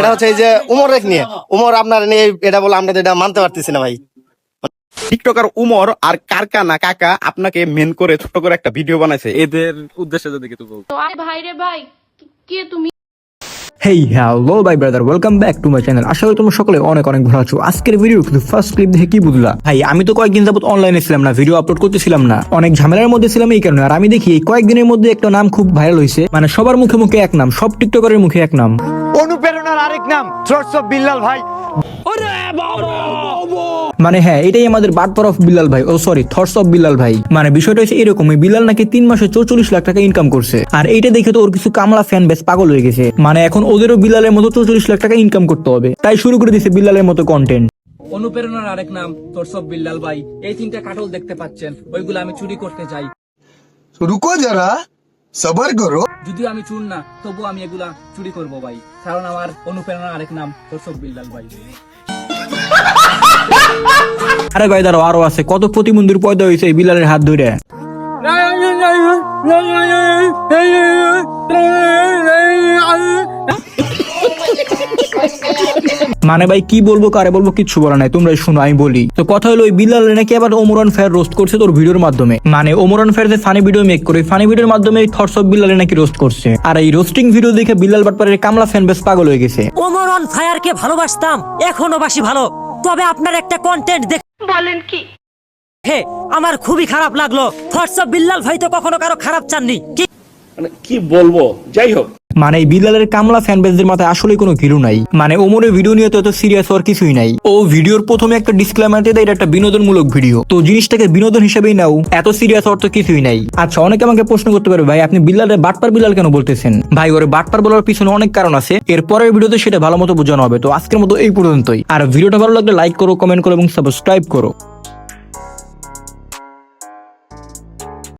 এটা হচ্ছে এই যে উমর রেখ নিয়ে। উমর আপনার নিয়ে এটা বলে আমরা এটা মানতে পারতেছি না ভাই। টিকটকার উমর আর কারকানা কাকা আপনাকে মেন করে ছোট করে একটা ভিডিও বানাইছে। এদের উদ্দেশ্যে যদি কিছু বল তো আরে ভাই রে ভাই কে তুমি? হেই হ্যালো ভাই brother welcome back to my channel আশা করি তোমরা সকলে অনেক অনেক ভালো আছো। আজকের ভিডিও কিন্তু ফার্স্ট ক্লিপ দেখে কি বুঝলা? ভাই আমি তো কয়েকদিন যাবত অনলাইনে ছিলাম না ভিডিও আপলোড করতেছিলাম না। অনেক ঝামেলার মধ্যে ছিলাম এই কারণে। আর আমি দেখি এই কয়েকদিনের মধ্যে একটা নাম খুব ভাইরাল হয়েছে মানে সবার মুখে মুখে এক নাম সব টিকটকারের মুখে এক নাম। অনুপ্রেরণার আরেক নাম থ্রটস বিল্লাল ভাই। মানে হ্যাঁ এটাই আমাদের বাটপার অফ বিলাল ভাই। ও সরি থর্স অফ বিলাল ভাই। মানে বিষয়টা হচ্ছে এরকমই বিলাল নাকি তিন মাসে চৌচল্লিশ লাখ টাকা ইনকাম করছে। আর এইটা দেখে তো ওর কিছু কামলা ফ্যান বেশ পাগল হয়ে গেছে। মানে এখন ওদেরও বিলালের মতো চৌচল্লিশ লাখ টাকা ইনকাম করতে হবে। তাই শুরু করে দিছে বিলালের মতো কন্টেন্ট অনুপ্রেরণার আরেক নাম তোরসব বিল্লাল ভাই। এই তিনটা কাটল দেখতে পাচ্ছেন ওইগুলো আমি চুরি করতে চাই রুকো যারা সবার করো। যদিও আমি চুন না তবু আমি এগুলা চুরি করব ভাই কারণ আমার অনুপ্রেরণা আরেক নাম অশোক বিল্লাল ভাই আরে ভাই দাঁড়াও আরও আছে কত প্রতিবন্ধীর পয়দা হয়েছে এই বিল্লালের হাত ধরে মানে ভাই কি বলব কারে বলব কিচ্ছু বলা নাই তোমরাই শুনো আমি বলি। তো কথা হলো ওই বিল্লাল নাকি আবার ওমরান ফেয়ার রোস্ট করছে তোর ভিডিওর মাধ্যমে। মানে ওমরান ফেয়ার যে ফানি ভিডিও মেক করে ফানি ভিডিওর মাধ্যমে এই থটস অফ বিল্লালে নাকি রোস্ট করছে। আর এই রোস্টিং ভিডিও দেখে বিল্লাল বাটপারের কামলা ফ্যান বেশ পাগল হয়ে গেছে। ওমর অন ফায়ারকে ভালোবাসতাম এখনও বাসি ভালো। তবে আপনার একটা কন্টেন্ট দেখে বলেন কি? হে আমার খুবই খারাপ লাগল। থটস অফ বিল্লাল ভাই তো কখনো কারও খারাপ চাননি। কি কি বলব? যাই হোক মানে এই বিল্লালের কামলা ফ্যান বেসদের মাথায় আসলে কোনো ঘিরু নাই। মানে ওমরের ভিডিও নিয়ে তো এত সিরিয়াস হওয়ার কিছুই নাই। ও ভিডিওর প্রথমে একটা ডিসক্লেমার দিয়ে এটা একটা বিনোদনমূলক ভিডিও তো জিনিসটাকে বিনোদন হিসেবেই নাও, এত সিরিয়াস তো কিছুই নাই। আচ্ছা অনেকে আমাকে প্রশ্ন করতে পারবে ভাই, আপনি বিল্লালের বাটপার বিল্লাল কেন বলতেছেন? ভাই, ওরে বাটপার বলার পিছনে অনেক কারণ আছে। এর পরের ভিডিওতে সেটা ভালো মতো বোঝানো হবে। তো আজকের মতো এই পর্যন্তই। আর ভিডিওটা ভালো লাগলে লাইক করো কমেন্ট করো এবং সাবস্ক্রাইব করো।